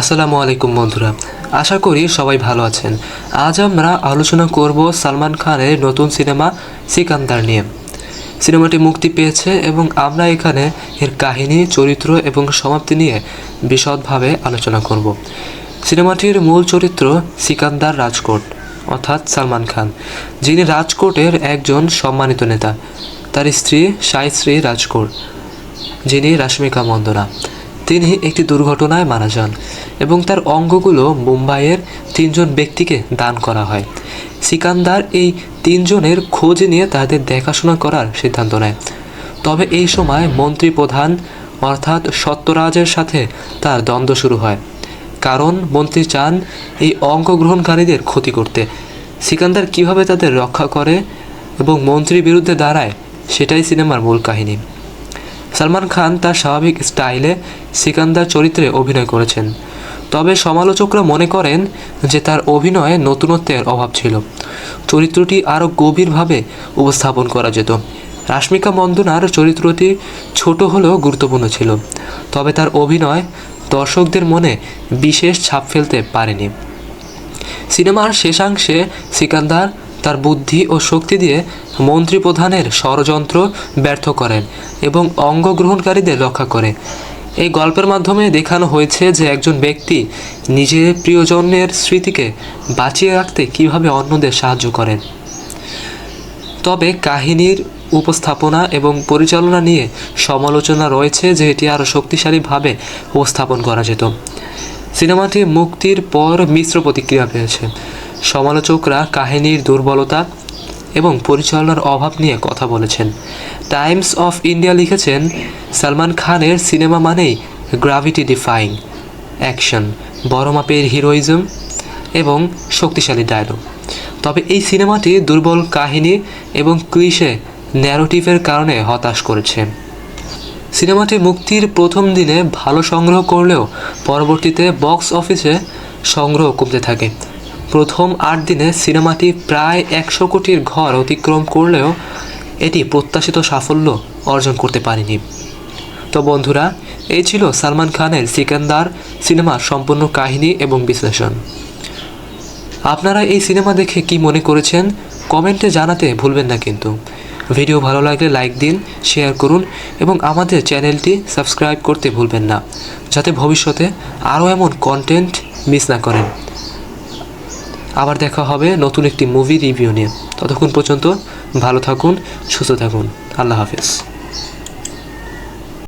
আসসালামু আলাইকুম বন্ধুরা। আশা করি সবাই ভালো আছেন। আজ আমরা আলোচনা করব সালমান খানের নতুন সিনেমা সিকান্দার নিয়ে। সিনেমাটি মুক্তি পেয়েছে এবং আমরা এখানে এর কাহিনী, চরিত্র এবং সমাপ্তি নিয়ে বিশদভাবে আলোচনা করব। সিনেমাটির মূল চরিত্র সিকান্দার রাজকোট, অর্থাৎ সালমান খান। যিনি রাজকোটের একজন সম্মানিত নেতা। তার স্ত্রী সাইশ্রী রাজকোট, যিনি রাশ্মিকা মন্দনা। তিনি একটি দুর্ঘটনায় মারা যান এবং তার অঙ্গগুলো মুম্বাইয়ের তিনজন ব্যক্তিকে দান করা হয়। সিকান্দার এই তিনজনের খোঁজ নিয়ে তাদের দেখাশোনা করার সিদ্ধান্ত নেয়। তবে এই সময় মন্ত্রী প্রধান অর্থাৎ সত্যরাজের সাথে তার দ্বন্দ্ব শুরু হয়। কারণ মন্ত্রী চান এই অঙ্গগ্রহণকারীদের ক্ষতি করতে। সিকান্দার কীভাবে তাদের রক্ষা করে এবং মন্ত্রীর বিরুদ্ধে দাঁড়ায়, সেটাই সিনেমার মূল কাহিনী। সালমান খান তার স্বাভাবিক স্টাইলে সিকান্দার চরিত্রে অভিনয় করেছেন। তবে সমালোচকরা মনে করেন যে তার অভিনয়ে নতুনত্বের অভাব ছিল। চরিত্রটি আরও গভীরভাবে উপস্থাপন করা যেত। রাশ্মিকা মন্দনার চরিত্রটি ছোট হলেও গুরুত্বপূর্ণ ছিল। তবে তার অভিনয় দর্শকদের মনে বিশেষ ছাপ ফেলতে পারেনি। সিনেমার শেষাংশে সিকান্দার তার বুদ্ধি ও শক্তি দিয়ে মন্ত্রী প্রধানের ষড়যন্ত্র ব্যর্থ করেন এবং অঙ্গগ্রহণকারীদের রক্ষা করে। এই গল্পের মাধ্যমে দেখানো হয়েছে যে একজন ব্যক্তি নিজের প্রিয়জনের স্মৃতিকে বাঁচিয়ে রাখতে কীভাবে অন্যদের সাহায্য করেন। তবে কাহিনীর উপস্থাপনা এবং পরিচালনা নিয়ে সমালোচনা রয়েছে যে এটি আরও শক্তিশালীভাবে উপস্থাপন করা যেত। সিনেমাটি মুক্তির পর মিশ্র প্রতিক্রিয়া পেয়েছে। সমালোচকরা কাহিনীর দুর্বলতা এবং পরিচালনার অভাব নিয়ে কথা বলেছেন। টাইমস অফ ইন্ডিয়া লিখেছেন, সালমান খানের সিনেমা মানেই গ্রাভিটি ডিফাইং, অ্যাকশন, বড় মাপের হিরোইজম এবং শক্তিশালী ডায়লগ। তবে এই সিনেমাটি দুর্বল কাহিনী এবং ক্লিশে ন্যারোটিভের কারণে হতাশ করেছে। সিনেমাটি মুক্তির প্রথম দিনে ভালো সংগ্রহ করলেও পরবর্তীতে বক্স অফিসে সংগ্রহ কমতে থাকে। প্রথম আট দিনে সিনেমাটি প্রায় একশো কোটির ঘর অতিক্রম করলেও এটি প্রত্যাশিত সাফল্য অর্জন করতে পারেনি। তো বন্ধুরা, এই ছিল সালমান খানের সিকান্দার সিনেমার সম্পূর্ণ কাহিনী এবং বিশ্লেষণ। আপনারা এই সিনেমা দেখে কি মনে করেছেন, কমেন্টে জানাতে ভুলবেন না কিন্তু। ভিডিও ভালো লাগলে লাইক দিন, শেয়ার করুন এবং আমাদের চ্যানেলটি সাবস্ক্রাইব করতে ভুলবেন না, যাতে ভবিষ্যতে আরও এমন কন্টেন্ট মিস না করেন। আবার দেখা হবে নতুন একটি মুভি রিভিউ নিয়ে। ততক্ষণ পর্যন্ত ভালো থাকুন, সুস্থ থাকুন। আল্লাহ হাফেজ।